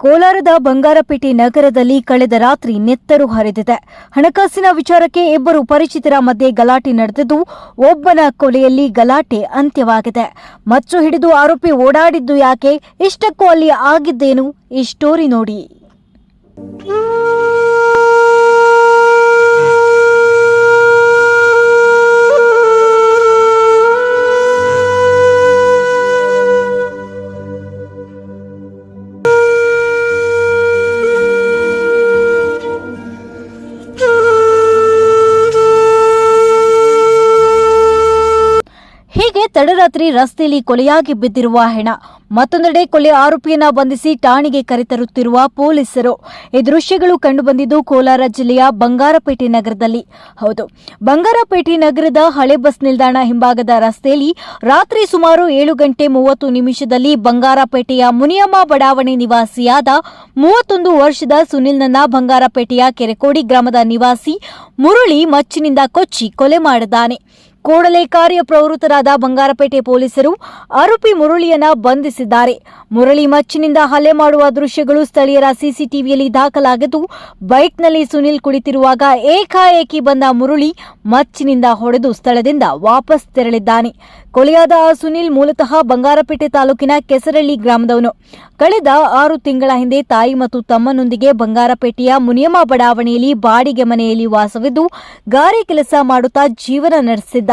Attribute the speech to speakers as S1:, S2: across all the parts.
S1: ಕೋಲಾರದ ಬಂಗಾರಪೇಟೆ ನಗರದಲ್ಲಿ ಕಳೆದ ರಾತ್ರಿ ನೆತ್ತರು ಹರಿದಿದೆ. ಹಣಕಾಸಿನ ವಿಚಾರಕ್ಕೆ ಇಬ್ಬರು ಪರಿಚಿತರ ಮಧ್ಯೆ ಗಲಾಟೆ ನಡೆದಿದ್ದು, ಒಬ್ಬನ ಕೊಲೆಯಲ್ಲಿ ಗಲಾಟೆ ಅಂತ್ಯವಾಗಿದೆ. ಮಚ್ಚು ಹಿಡಿದು ಆರೋಪಿ ಓಡಾಡಿದ್ದು ಯಾಕೆ? ಇಷ್ಟಕ್ಕೂ ಅಲ್ಲಿ ಆಗಿದ್ದೇನು? ಈ ಸ್ಟೋರಿ ನೋಡಿ. ಹೀಗೆ ತಡರಾತ್ರಿ ರಸ್ತೆಯಲ್ಲಿ ಕೊಲೆಯಾಗಿ ಬಿದ್ದಿರುವ ಹೆಣ, ಮತ್ತೊಂದೆಡೆ ಕೊಲೆ ಆರೋಪಿಯನ್ನ ಬಂಧಿಸಿ ಠಾಣೆಗೆ ಕರೆತರುತ್ತಿರುವ ಪೊಲೀಸರು. ಈ ದೃಶ್ಯಗಳು ಕಂಡುಬಂದಿದ್ದು ಕೋಲಾರ ಜಿಲ್ಲೆಯ ಬಂಗಾರಪೇಟೆ ನಗರದಲ್ಲಿ. ಹೌದು, ಬಂಗಾರಪೇಟೆ ನಗರದ ಹಳೆ ಬಸ್ ನಿಲ್ದಾಣ ಹಿಂಭಾಗದ ರಸ್ತೆಯಲ್ಲಿ ರಾತ್ರಿ ಸುಮಾರು ಏಳು ಗಂಟೆ ಮೂವತ್ತು ನಿಮಿಷದಲ್ಲಿ ಬಂಗಾರಪೇಟೆಯ ಮುನಿಯಮ್ಮ ಬಡಾವಣೆ ನಿವಾಸಿಯಾದ ಮೂವತ್ತೊಂದು ವರ್ಷದ ಸುನಿಲ್ನನ್ನ ಬಂಗಾರಪೇಟೆಯ ಕೆರೆಕೋಡಿ ಗ್ರಾಮದ ನಿವಾಸಿ ಮುರುಳಿ ಮಚ್ಚಿನಿಂದ ಕೊಚ್ಚಿ ಕೊಲೆ ಮಾಡಿದ್ದಾನೆ. ಕೂಡಲೇ ಕಾರ್ಯಪ್ರವೃತ್ತರಾದ ಬಂಗಾರಪೇಟೆ ಪೊಲೀಸರು ಆರೋಪಿ ಮುರಳಿಯನ್ನ ಬಂಧಿಸಿದ್ದಾರೆ. ಮುರಳಿ ಮಚ್ಚಿನಿಂದ ಹಲ್ಲೆ ಮಾಡುವ ದೃಶ್ಯಗಳು ಸ್ಥಳೀಯರ ಸಿಸಿಟಿವಿಯಲ್ಲಿ ದಾಖಲಾಗಿದ್ದು, ಬೈಕ್ನಲ್ಲಿ ಸುನಿಲ್ ಕುಳಿತಿರುವಾಗ ಏಕಾಏಕಿ ಬಂದ ಮುರಳಿ ಮಚ್ಚಿನಿಂದ ಹೊಡೆದು ಸ್ಥಳದಿಂದ ವಾಪಸ್ ತೆರಳಿದ್ದಾನೆ. ಕೊಲೆಯಾದ ಸುನಿಲ್ ಮೂಲತಃ ಬಂಗಾರಪೇಟೆ ತಾಲೂಕಿನ ಕೆಸರಳ್ಳಿ ಗ್ರಾಮದವನು. ಕಳೆದ ಆರು ತಿಂಗಳ ಹಿಂದೆ ತಾಯಿ ಮತ್ತು ತಮ್ಮನೊಂದಿಗೆ ಬಂಗಾರಪೇಟೆಯ ಮುನಿಯಮ್ಮ ಬಡಾವಣೆಯಲ್ಲಿ ಬಾಡಿಗೆ ಮನೆಯಲ್ಲಿ ವಾಸವಿದ್ದು, ಗಾರೆ ಕೆಲಸ ಮಾಡುತ್ತಾ ಜೀವನ ನಡೆಸಿದ್ದ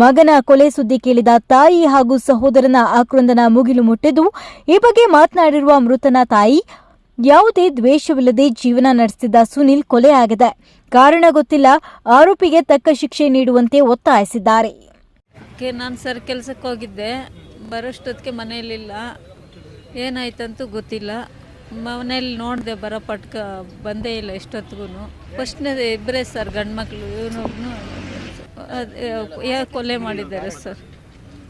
S1: ಮಗನ ಕೊಲೆ ಸುದ್ದಿ ಕೇಳಿದ ತಾಯಿ ಹಾಗೂ ಸಹೋದರನ ಆಕ್ರಂದನ ಮುಗಿಲು ಮುಟ್ಟಿದ್ದು, ಈ ಬಗ್ಗೆ ಮಾತನಾಡಿರುವ ಮೃತನ ತಾಯಿ, ಯಾವುದೇ ದ್ವೇಷವಿಲ್ಲದೆ ಜೀವನ ನಡೆಸಿದ ಸುನಿಲ್ ಆಗಿದೆ, ಕಾರಣ ಗೊತ್ತಿಲ್ಲ, ಆರೋಪಿಗೆ ತಕ್ಕ ಶಿಕ್ಷೆ ನೀಡುವಂತೆ ಒತ್ತಾಯಿಸಿದ್ದಾರೆ.
S2: ನಾನು ಸರ್ ಕೆಲಸಕ್ಕೆ ಹೋಗಿದ್ದೆ, ಬರೋಷ್ಟೊತ್ತಿಗೆ ಮನೆಯಲ್ಲಿಲ್ಲ ಏನಾಯ್ತಂತೂ ಗೊತ್ತಿಲ್ಲ. ಮನೇಲಿ ನೋಡಿದೆ ಬರೋ ಪಟ್ಕ ಬಂದೇ ಇಲ್ಲ ಎಷ್ಟೊತ್ತಿಗೂ ಫಸ್ಟ್ನೇ ಇಬ್ಬರೇ ಸರ್ ಗಂಡು ಮಕ್ಕಳು ಇವನೊಬ್ಬನು ಕೊಲೆ ಮಾಡಿದ್ದಾರೆ ಸರ್.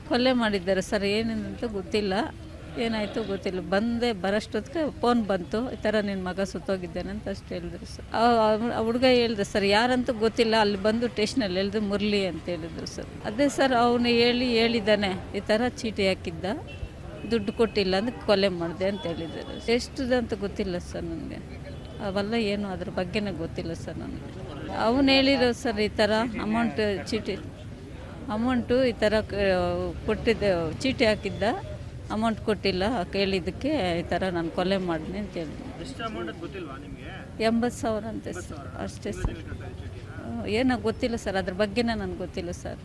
S2: ಕೊಲೆ ಮಾಡಿದ್ದಾರೆ ಸರ್ ಏನಂತ ಗೊತ್ತಿಲ್ಲ. ಏನಾಯಿತು ಗೊತ್ತಿಲ್ಲ. ಬಂದೆ ಬರೋಷ್ಟೊತ್ತಿಗೆ ಫೋನ್ ಬಂತು. ಈ ಥರ ನಿನ್ನ ಮಗ ಸುತ್ತೋಗಿದ್ದೇನೆ ಅಂತ ಅಷ್ಟು ಹೇಳಿದ್ರು ಸರ್. ಆ ಹುಡುಗ ಹೇಳಿದೆ ಸರ್, ಯಾರಂತೂ ಗೊತ್ತಿಲ್ಲ, ಅಲ್ಲಿ ಬಂದು ಟೇಷನಲ್ಲಿ ಹೇಳಿದ್ರು ಮುರಳಿ ಅಂತ ಹೇಳಿದ್ರು ಸರ್. ಅದೇ ಸರ್, ಅವನು ಹೇಳಿ ಹೇಳಿದ್ದಾನೆ, ಈ ಥರ ಚೀಟಿ ಹಾಕಿದ್ದ, ದುಡ್ಡು ಕೊಟ್ಟಿಲ್ಲ ಅಂದ್ರೆ ಕೊಲೆ ಮಾಡಿದೆ ಅಂತ ಹೇಳಿದ್ದಾರೆ ಎಷ್ಟು ಅಂತ ಗೊತ್ತಿಲ್ಲ ಸರ್ ನನಗೆ. ಅವೆಲ್ಲ ಏನು ಅದ್ರ ಬಗ್ಗೆನೇ ಗೊತ್ತಿಲ್ಲ ಸರ್ ನನಗೆ. ಅವನು ಹೇಳಿರೋ ಸರ್ ಈ ಥರ ಅಮೌಂಟ್ ಚೀಟಿ ಅಮೌಂಟು ಈ ಥರ ಕೊಟ್ಟಿದ್ದ ಚೀಟಿ ಹಾಕಿದ್ದ ಅಮೌಂಟ್ ಕೊಟ್ಟಿಲ್ಲ ಕೇಳಿದ್ದಕ್ಕೆ ಈ ಥರ ನಾನು ಕೊಲೆ ಮಾಡಿದೆ ಅಂತ ಹೇಳಿದ್ರು ಎಂಬತ್ತು ಸಾವಿರ ಅಂತೆ ಸರ್ ಅಷ್ಟೇ ಸರ್. ಏನೋ ಗೊತ್ತಿಲ್ಲ ಸರ್ ಅದ್ರ ಬಗ್ಗೆನೇ ನನಗೆ ಗೊತ್ತಿಲ್ಲ ಸರ್.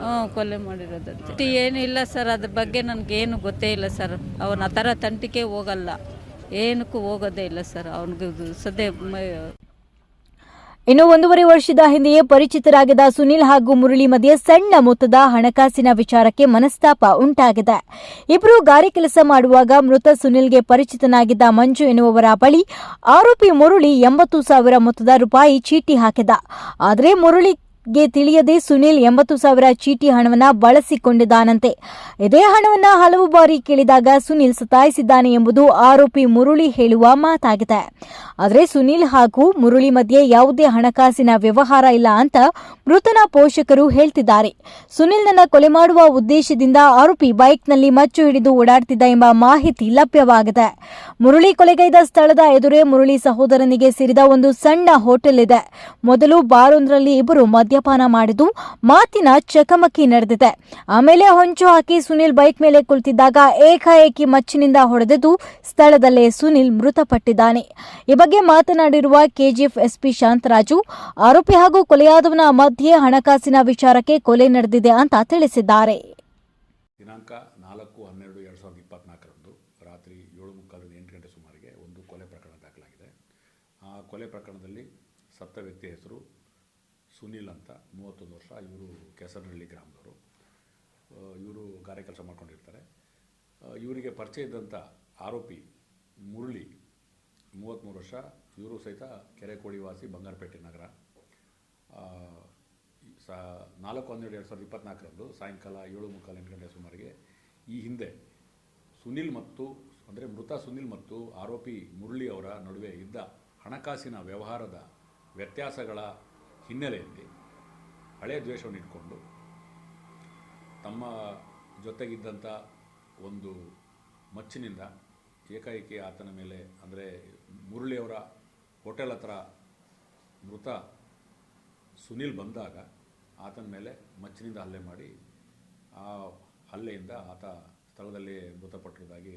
S2: ಹ್ಞೂ ಕೊಲೆ ಮಾಡಿರೋದಂತೆ ಏನು ಇಲ್ಲ ಸರ್ ಅದ್ರ ಬಗ್ಗೆ ನನಗೇನು ಗೊತ್ತೇ ಇಲ್ಲ ಸರ್. ಅವನ ಆ ಥರ ತಂಟಿಕೆ ಹೋಗಲ್ಲ. ಏನಕ್ಕೂ ಹೋಗೋದೇ ಇಲ್ಲ ಸರ್ ಅವನಿಗೆ ಸದ್ಯ
S1: ಇನ್ನು ಒಂದೂವರೆ ವರ್ಷದ ಹಿಂದೆಯೇ ಪರಿಚಿತರಾಗಿದ್ದ ಸುನಿಲ್ ಹಾಗೂ ಮುರಳಿ ಮಧ್ಯೆ ಸಣ್ಣ ಮೊತ್ತದ ಹಣಕಾಸಿನ ವಿಚಾರಕ್ಕೆ ಮನಸ್ತಾಪ ಉಂಟಾಗಿದೆ. ಇಬ್ಬರು ಗಾರೆ ಕೆಲಸ ಮಾಡುವಾಗ ಮೃತ ಸುನಿಲ್ಗೆ ಪರಿಚಿತನಾಗಿದ್ದ ಮಂಜು ಎನ್ನುವವರ ಬಳಿ ಆರೋಪಿ ಮುರಳಿ ಎಂಬತ್ತು ಸಾವಿರ ಮೊತ್ತದ ರೂಪಾಯಿ ಚೀಟಿ ಹಾಕಿದ. ಆದರೆ ಮುರಳಿಗೆ ತಿಳಿಯದೆ ಸುನಿಲ್ ಎಂಬತ್ತು ಸಾವಿರ ಚೀಟಿ ಹಣವನ್ನು ಬಳಸಿಕೊಂಡಿದ್ದಾನಂತೆ. ಇದೇ ಹಣವನ್ನು ಹಲವು ಬಾರಿ ಕೇಳಿದಾಗ ಸುನಿಲ್ ಸತಾಯಿಸಿದ್ದಾನೆ ಎಂಬುದು ಆರೋಪಿ ಮುರುಳಿ ಹೇಳುವ ಮಾತಾಗಿದೆ. ಆದರೆ ಸುನಿಲ್ ಹಾಗೂ ಮುರುಳಿ ಮಧ್ಯೆ ಯಾವುದೇ ಹಣಕಾಸಿನ ವ್ಯವಹಾರ ಇಲ್ಲ ಅಂತ ಮೃತನ ಪೋಷಕರು ಹೇಳ್ತಿದ್ದಾರೆ. ಸುನಿಲ್ನನ್ನ ಕೊಲೆ ಮಾಡುವ ಉದ್ದೇಶದಿಂದ ಆರೋಪಿ ಬೈಕ್ನಲ್ಲಿ ಮಚ್ಚು ಹಿಡಿದು ಓಡಾಡ್ತಿದ್ದ ಎಂಬ ಮಾಹಿತಿ ಲಭ್ಯವಾಗಿದೆ. ಮುರುಳಿ ಕೊಲೆಗೈದ ಸ್ಥಳದ ಎದುರೇ ಮುರುಳಿ ಸಹೋದರನಿಗೆ ಸೇರಿದ ಒಂದು ಸಣ್ಣ ಹೋಟೆಲ್ ಇದೆ. ಮೊದಲು ಬಾರೊಂದರಲ್ಲಿ ಇಬ್ಬರು ಮದ್ಯಪಾನ ಮಾಡಿದ್ದು ಮಾತಿನ ಚಕಮಕಿ ನಡೆದಿದೆ. ಆಮೇಲೆ ಹೊಂಚು ಹಾಕಿ ಸುನಿಲ್ ಬೈಕ್ ಮೇಲೆ ಕುಳಿತಿದ್ದಾಗ ಏಕಾಏಕಿ ಮಚ್ಚಿನಿಂದ ಹೊಡೆದಿದ್ದು ಸ್ಥಳದಲ್ಲೇ ಸುನಿಲ್ ಮೃತಪಟ್ಟಿದ್ದಾನೆ. ಈ ಬಗ್ಗೆ ಮಾತನಾಡಿರುವ ಕೆಜಿಎಫ್ ಎಸ್ಪಿ ಶಾಂತರಾಜು, ಆರೋಪಿ ಹಾಗೂ ಕೊಲೆಯಾದವನ ಮಧ್ಯೆ ಹಣಕಾಸಿನ ವಿಚಾರಕ್ಕೆ ಕೊಲೆ ನಡೆದಿದೆ ಅಂತ ತಿಳಿಸಿದ್ದಾರೆ.
S3: ದಿನಾಂಕ ನಾಲ್ಕು ಹನ್ನೆರಡು ಎರಡು ಸಾವಿರದ ಇಪ್ಪತ್ನಾಲ್ಕರಂದು ರಾತ್ರಿ ಏಳು ಮುಕ್ಕಾಲು ಎಂಟು ಗಂಟೆ ಸುಮಾರಿಗೆ ಒಂದು ಕೊಲೆ ಪ್ರಕರಣ ದಾಖಲಾಗಿದೆ. ಆ ಕೊಲೆ ಪ್ರಕರಣದಲ್ಲಿ ಸತ್ತ ವ್ಯಕ್ತಿಯ ಹೆಸರು ಸುನಿಲ್ ಅಂತ. ಮೂವತ್ತೊಂದು ವರ್ಷ, ಇವರು ಕೆಸರನಹಳ್ಳಿ ಗ್ರಾಮದವರು. ಇವರು ಗಾರೆ ಕೆಲಸ ಮಾಡ್ಕೊಂಡಿರ್ತಾರೆ. ಇವರಿಗೆ ಪರಿಚಯ ಇದ್ದಂಥ ಆರೋಪಿ ಮುರಳಿ ಮೂವತ್ತ್ಮೂರು ವರ್ಷ, ಇವರು ಸಹಿತ ಕೆರೆಕೋಡಿ ವಾಸಿ ಬಂಗಾರಪೇಟೆ ನಗರ. ಸಾ, ನಾಲ್ಕು ಹನ್ನೆರಡು ಎರಡು ಸಾವಿರದ ಇಪ್ಪತ್ನಾಲ್ಕರಂದು ಸಾಯಂಕಾಲ ಏಳು ಮುಕ್ಕಾಲು ಎಂಟು ಗಂಟೆ ಸುಮಾರಿಗೆ ಈ ಹಿಂದೆ ಸುನಿಲ್ ಮತ್ತು, ಅಂದರೆ ಮೃತ ಸುನಿಲ್ ಮತ್ತು ಆರೋಪಿ ಮುರಳಿ ಅವರ ನಡುವೆ ಇದ್ದ ಹಣಕಾಸಿನ ವ್ಯವಹಾರದ ವ್ಯತ್ಯಾಸಗಳ ಹಿನ್ನೆಲೆಯಲ್ಲಿ ಹಳೆಯ ದ್ವೇಷವನ್ನು ಇಟ್ಕೊಂಡು ತಮ್ಮ ಜೊತೆಗಿದ್ದಂಥ ಒಂದು ಮಚ್ಚಿನಿಂದ ಏಕಾಏಕಿ ಆತನ ಮೇಲೆ, ಅಂದರೆ ಮುರಳಿಯವರ ಹೋಟೆಲ್ ಹತ್ರ ಮೃತ ಸುನಿಲ್ ಬಂದಾಗ ಆತನ ಮೇಲೆ ಮಚ್ಚಿನಿಂದ ಹಲ್ಲೆ ಮಾಡಿ, ಆ ಹಲ್ಲೆಯಿಂದ ಆತ ಸ್ಥಳದಲ್ಲಿ ಮೃತಪಟ್ಟಿರೋದಾಗಿ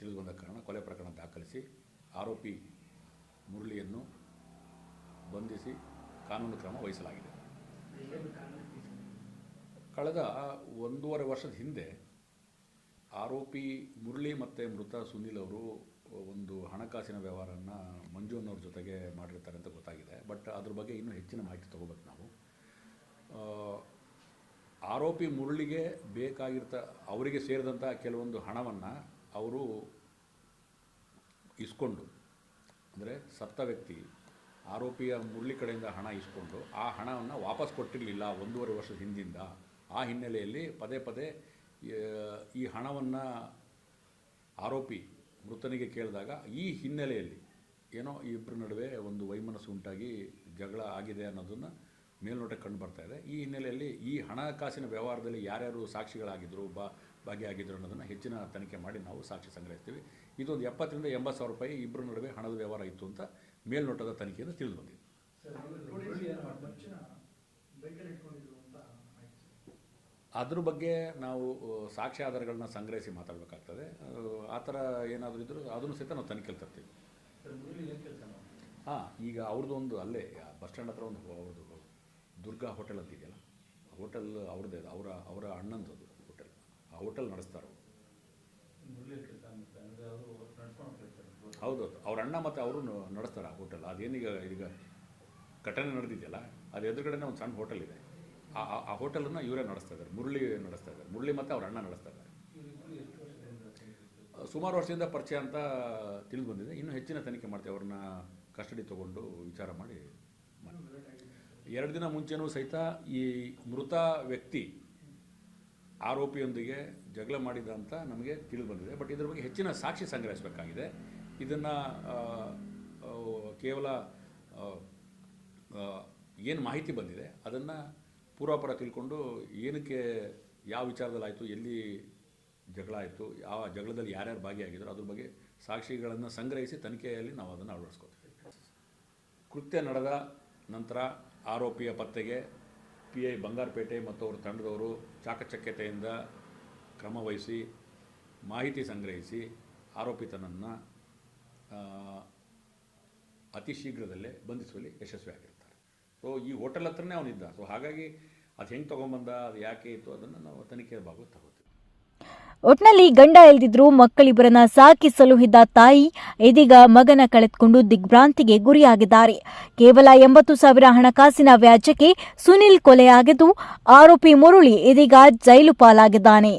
S3: ತಿಳಿದು ಕಾರಣ ಕೊಲೆ ಪ್ರಕರಣ ದಾಖಲಿಸಿ ಆರೋಪಿ ಮುರಳಿಯನ್ನು ಬಂಧಿಸಿ ಕಾನೂನು ಕ್ರಮ ವಹಿಸಲಾಗಿದೆ. ಕಳೆದ ಒಂದೂವರೆ ವರ್ಷದ ಹಿಂದೆ ಆರೋಪಿ ಮುರಳಿ ಮತ್ತು ಮೃತ ಸುನಿಲ್ ಅವರು ಒಂದು ಹಣಕಾಸಿನ ವ್ಯವಹಾರವನ್ನು ಮಂಜು ಅನ್ನೋರ ಜೊತೆಗೆ ಮಾಡಿರ್ತಾರೆ ಅಂತ ಗೊತ್ತಾಗಿದೆ. ಬಟ್ ಅದ್ರ ಬಗ್ಗೆ ಇನ್ನೂ ಹೆಚ್ಚಿನ ಮಾಹಿತಿ ತೊಗೋಬೇಕು ನಾವು. ಆರೋಪಿ ಮುರಳಿಗೆ ಬೇಕಾಗಿರ್ತ ಅವರಿಗೆ ಸೇರಿದಂಥ ಕೆಲವೊಂದು ಹಣವನ್ನು ಅವರು ಇಸ್ಕೊಂಡು ಅಂದರೆ ಸತ್ತ ವ್ಯಕ್ತಿ ಆರೋಪಿಯ ಮುರಳಿ ಕಡೆಯಿಂದ ಹಣ ಇಸ್ಕೊಂಡು ಆ ಹಣವನ್ನು ವಾಪಸ್ ಕೊಟ್ಟಿರಲಿಲ್ಲ ಒಂದೂವರೆ ವರ್ಷದ ಹಿಂದಿಂದ. ಆ ಹಿನ್ನೆಲೆಯಲ್ಲಿ ಪದೇ ಪದೇ ಈ ಹಣವನ್ನು ಆರೋಪಿ ಮೃತನಿಗೆ ಕೇಳಿದಾಗ ಈ ಹಿನ್ನೆಲೆಯಲ್ಲಿ ಏನೋ ಇಬ್ಬರ ನಡುವೆ ಒಂದು ವೈಮನಸ್ಸು ಉಂಟಾಗಿ ಜಗಳ ಆಗಿದೆ ಅನ್ನೋದನ್ನು ಮೇಲ್ನೋಟಕ್ಕೆ ಕಂಡು ಬರ್ತಾ ಇದೆ. ಈ ಹಿನ್ನೆಲೆಯಲ್ಲಿ ಈ ಹಣಕಾಸಿನ ವ್ಯವಹಾರದಲ್ಲಿ ಯಾರ್ಯಾರು ಸಾಕ್ಷಿಗಳಾಗಿದ್ದರು ಬಾ ಭಾಗಿಯಾಗಿದ್ದರು ಅನ್ನೋದನ್ನು ಹೆಚ್ಚಿನ ತನಿಖೆ ಮಾಡಿ ನಾವು ಸಾಕ್ಷಿ ಸಂಗ್ರಹಿಸ್ತೀವಿ. ಇದೊಂದು ಎಪ್ಪತ್ತರಿಂದ ಎಂಬತ್ತು ಸಾವಿರ ರೂಪಾಯಿ ಇಬ್ಬರ ನಡುವೆ ಹಣದ ವ್ಯವಹಾರ ಇತ್ತು ಅಂತ ಮೇಲ್ನೋಟದ ತನಿಖೆಯನ್ನು ತಿಳಿದು ಬಂದಿದೆ. ಅದ್ರ ಬಗ್ಗೆ ನಾವು ಸಾಕ್ಷಿ ಸಾಕ್ಷ್ಯ ಆಧಾರಗಳನ್ನ ಸಂಗ್ರಹಿಸಿ ಮಾತಾಡಬೇಕಾಗ್ತದೆ. ಆ ಥರ ಏನಾದರೂ ಇದ್ದರೂ ಅದನ್ನು ಸಹಿತ ನಾವು ತನಿಖೆಲಿ ತರ್ತೀವಿ. ಹಾಂ ಈಗ ಅವ್ರದ್ದು ಒಂದು ಅಲ್ಲೇ ಬಸ್ ಸ್ಟ್ಯಾಂಡ್ ಹತ್ರ ಒಂದು ಅವ್ರದ್ದು ದುರ್ಗಾ ಹೋಟೆಲ್ ಅಂತ ಇದೆಯಲ್ಲ ಹೋಟೆಲ್ ಅವ್ರದ್ದೇ ಅದು ಅವರ ಅವರ ಅಣ್ಣಂದು ಅದು ಹೋಟೆಲ್. ಆ ಹೋಟೆಲ್ ನಡೆಸ್ತಾರೆ ಅವ್ರು. ಹೌದು ಅವ್ರ ಅಣ್ಣ ಮತ್ತು ಅವರು ನಡೆಸ್ತಾರೆ ಆ ಹೋಟೆಲ್ ಅದೇನೀಗ ಈಗ ಘಟನೆ ನಡೆದಿದೆಯಲ್ಲ, ಅದು ಎದುರುಗಡೆನೇ ಒಂದು ಸಣ್ಣ ಹೋಟೆಲ್ ಇದೆ. ಆ, ಆ- ಹೋಟೆಲನ್ನು ಇವರೇ ನಡೆಸ್ತಾ ಇದ್ದಾರೆ ಮುರಳಿ ನಡೆಸ್ತಾ ಇದ್ದಾರೆ ಮುರಳಿ ಮತ್ತು ಅವ್ರ ಅಣ್ಣ ನಡೆಸ್ತಾ ಇದ್ದಾರೆ ಸುಮಾರು ವರ್ಷದಿಂದ ಪರಿಚಯ ಅಂತ ತಿಳಿದು ಬಂದಿದೆ. ಇನ್ನೂ ಹೆಚ್ಚಿನ ತನಿಖೆ ಮಾಡ್ತೀವಿ, ಅವ್ರನ್ನ ಕಸ್ಟಡಿ ತೊಗೊಂಡು ವಿಚಾರ ಮಾಡಿ. ಎರಡು ದಿನ ಮುಂಚೆನೂ ಸಹಿತ ಈ ಮೃತ ವ್ಯಕ್ತಿ ಆರೋಪಿಯೊಂದಿಗೆ ಜಗಳ ಮಾಡಿದ ಅಂತ ನಮಗೆ ತಿಳಿದು ಬಂದಿದೆ. ಬಟ್ ಇದ್ರ ಬಗ್ಗೆ ಹೆಚ್ಚಿನ ಸಾಕ್ಷಿ ಸಂಗ್ರಹಿಸಬೇಕಾಗಿದೆ. ಇದನ್ನು ಕೇವಲ ಏನು ಮಾಹಿತಿ ಬಂದಿದೆ, ಅದನ್ನು ಪೂರ್ವಾಪರ ತಿಳ್ಕೊಂಡು ಏನಕ್ಕೆ ಯಾವ ವಿಚಾರದಲ್ಲಿ ಆಯಿತು ಎಲ್ಲಿ ಜಗಳ ಆಯಿತು, ಯಾವ ಜಗಳದಲ್ಲಿ ಯಾರ್ಯಾರು ಭಾಗಿಯಾಗಿದ್ರು, ಅದ್ರ ಬಗ್ಗೆ ಸಾಕ್ಷಿಗಳನ್ನು ಸಂಗ್ರಹಿಸಿ ತನಿಖೆಯಲ್ಲಿ ನಾವು ಅದನ್ನು ಅಳವಡಿಸ್ಕೋತೀವಿ. ಕೃತ್ಯ ನಡೆದ ನಂತರ ಆರೋಪಿಯ ಪತ್ತೆಗೆ ಪಿ ಐ ಬಂಗಾರಪೇಟೆ ಮತ್ತು ಅವರ ತಂಡದವರು ಚಾಕಚಕ್ಯತೆಯಿಂದ ಕ್ರಮವಹಿಸಿ ಮಾಹಿತಿ ಸಂಗ್ರಹಿಸಿ ಆರೋಪಿತನನ್ನು ಅತಿ ಶೀಘ್ರದಲ್ಲೇ ಬಂಧಿಸುವಲ್ಲಿ ಯಶಸ್ವಿಯಾಗಿರ್ತಾರೆ. ಸೊ ಈ ಹೋಟೆಲ್ ಹತ್ರನೇ ಅವನಿದ್ದ ಸೊ ಹಾಗಾಗಿ ಅದು ಹೆಂಗೆ ತೊಗೊಂಬಂದ, ಅದು ಯಾಕೆ ಇತ್ತು ಅದನ್ನು ನಾವು ತನಿಖೆ ಭಾಗವಾಗಿ ತಗೋತೀವಿ.
S1: ಒಟ್ನಲ್ಲಿ ಗಂಡ ಎಲ್ದಿದ್ರು ಮಕ್ಕಳಿಬ್ಬರನ್ನ ಸಾಕಿ ಸಲುಹಿದ್ದ ತಾಯಿ ಇದೀಗ ಮಗನ ಕಳೆದುಕೊಂಡು ದಿಗ್ಭ್ರಾಂತಿಗೆ ಗುರಿಯಾಗಿದ್ದಾರೆ. ಕೇವಲ ಎಂಬತ್ತು ಸಾವಿರ ಹಣಕಾಸಿನ ವ್ಯಾಜ್ಯಕ್ಕೆ ಸುನಿಲ್ ಕೊಲೆಯಾಗಿದ್ದು ಆರೋಪಿ ಮುರುಳಿ ಇದೀಗ ಜೈಲು ಪಾಲಾಗಿದ್ದಾನೆ.